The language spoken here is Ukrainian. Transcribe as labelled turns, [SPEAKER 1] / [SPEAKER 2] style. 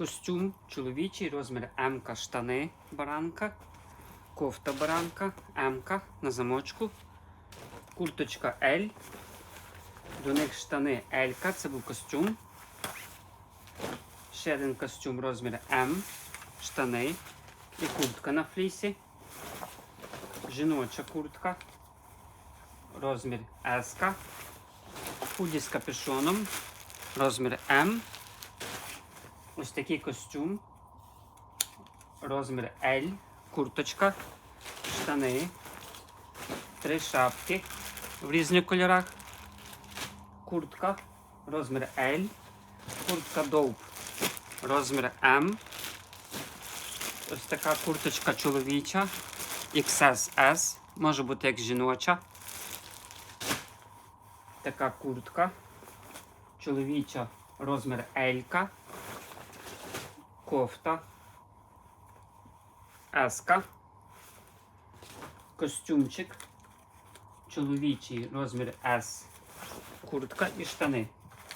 [SPEAKER 1] Костюм чоловічий, розмір М штани баранка, кофта баранка, М на замочку, курточка L. До них штани L, це був костюм. Ще один костюм розмір М, штани і куртка на флісі. Жіноча куртка. Розмір S. Худі з капюшоном. Розмір М. Ось такий костюм. Розмір L. Курточка. Штани. Три шапки в різних кольорах. Куртка. Розмір L. Куртка Довб. Розмір М. Ось така курточка чоловіча. XSS. Може бути як жіноча. Така куртка. Чоловіча розмір L. Кофта. еска, Костюмчик. Чоловічий розмір S. Куртка і штани.